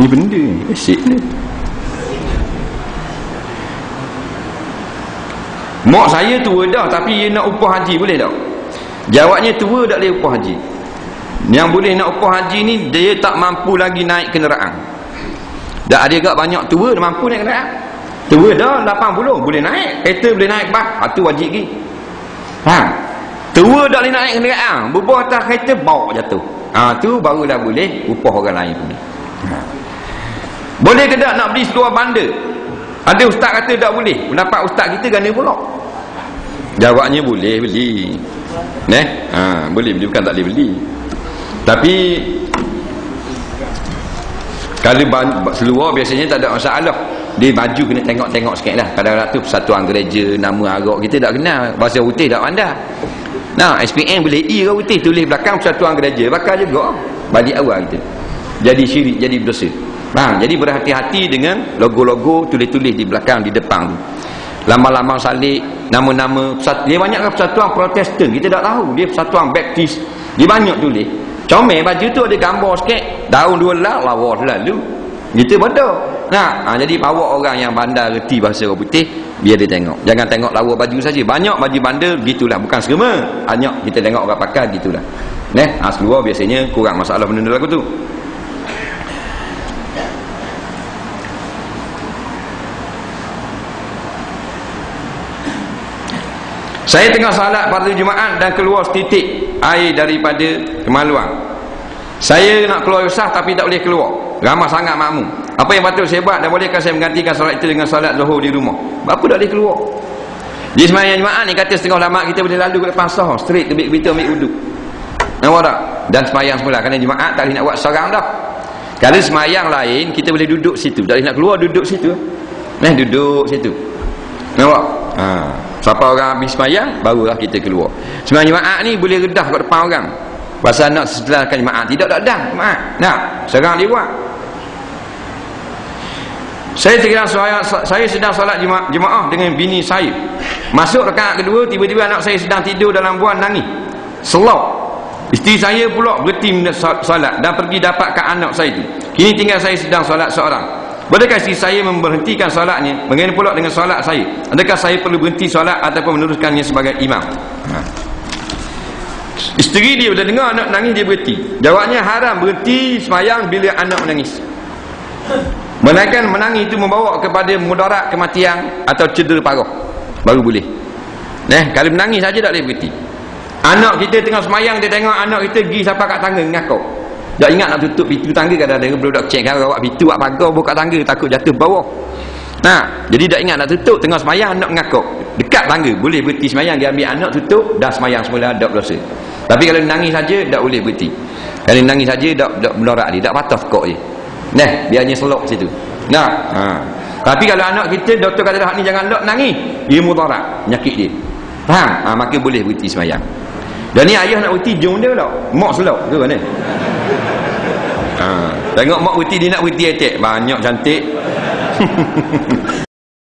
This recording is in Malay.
Ni benda ni. Asyik ni. Mak saya tua dah tapi dia nak upah haji boleh tak? Jawabnya tua tak boleh upah haji. Yang boleh nak upah haji ni dia tak mampu lagi naik kenderaan. Dah ada agak banyak tua dia mampu naik kenderaan. Tua dah 80 boleh naik. Kereta boleh naik bah. Itu wajib lagi. Ha. Tua tak boleh naik kenderaan. Berbuah atas kereta bawa jatuh. Ha tu barulah boleh upah orang lain pun. Ha. Boleh ke tak nak beli seluar bandar? Ada ustaz kata tak boleh. Pendapat ustaz kita gana pula. Jawabnya boleh beli. Neh? Ha, boleh beli bukan tak boleh beli. Tapi kalau seluar biasanya tak ada masalah. Dia baju kena tengok-tengok sikit lah. Kadang-kadang tu persatuan gereja, nama arak kita tak kenal. Bahasa putih tak pandai. Nah, SPM boleh E ke putih tulis belakang persatuan gereja. Bakal juga. Balik awal kita. Jadi syirik, jadi berdosa. Faham? Jadi berhati-hati dengan logo-logo tulis-tulis di belakang, di depan. Lama-lama salik, nama-nama dia banyak kan persatuan protestan. Kita tak tahu. Dia persatuan baptis. Dia banyak tulis. Comel baju tu ada gambar sikit. Daun dua lah, lawa selalu. Gitu betul. Nah, ha, jadi bawa orang yang bandar reti bahasa orang putih, biar dia tengok. Jangan tengok lawa baju saja. Banyak baju bandar gitulah, bukan semua. Banyak kita tengok orang pakai gitulah. Neh, ha, seluar biasanya kurang masalah benda lagu tu. Saya tengah salat pada Jumaat dan keluar setitik air daripada kemaluan. Saya nak keluar usah tapi tak boleh keluar. Ramah sangat makmum. Apa yang patut saya buat dan bolehkah saya menggantikan solat itu dengan solat zuhur di rumah? Apa tak boleh keluar? Di semayang Jumaat ni kata setengah lama kita boleh lalu ke depan sah. Straight ke kita ambil uduk. Nampak tak? Dan semayang semula. Kerana Jumaat tak boleh nak buat seorang dah. Kalau semayang lain kita boleh duduk situ. Tak boleh nak keluar duduk situ. Nah duduk situ. Nampak? Haa. Siapa orang habis semayang Barulah kita keluar Semayang jemaah ni boleh redah kat depan orang Pasal nak setelahkan jemaah Tidak tak dah jemaah Nak Serang dia buat saya tengah saya, saya sedang solat jemaah, jemaah dengan bini saya. Masuk rakaat kedua, tiba-tiba anak saya sedang tidur dalam buan nangis. Selok. Isteri saya pula berhenti solat dan pergi dapatkan anak saya itu. Kini tinggal saya sedang solat seorang. Bolehkah isteri saya memberhentikan solatnya? Bagaimana pula dengan solat saya. Adakah saya perlu berhenti solat Ataupun meneruskannya sebagai imam? Ha. Isteri dia bila dengar anak nangis dia berhenti. Jawabnya haram berhenti semayang bila anak menangis. Menaikkan menangis itu membawa kepada mudarat kematian Atau cedera parah. Baru boleh. Eh, Kalau menangis saja tak boleh berhenti. Anak kita tengah semayang Dia tengok anak kita pergi sampai kat tangga ngakau tak ingat nak tutup pintu tangga kadang-kadang budak kecil kan rawat pintu buat pagar buka tangga takut jatuh bawah. Nah, jadi tak ingat nak tutup tengah semayang nak ngakuk. Dekat tangga boleh berhenti semayang dia ambil anak tutup dah semayang semula dak dosa. Tapi kalau nangis saja tak boleh berhenti. Kalau nangis saja dak dak menorak dia, dak patah kok je. Nah, biarnya selok situ. Nah, ha. Tapi kalau anak kita doktor kata dah ni jangan lok nangis, dia mudarat, penyakit dia. Faham? Ha, maka boleh berhenti semayang. Dan ni ayah nak berhenti jom dia tak? Mak selok ke mana? Ha. Tengok mak putih dia nak putih etek. Banyak cantik.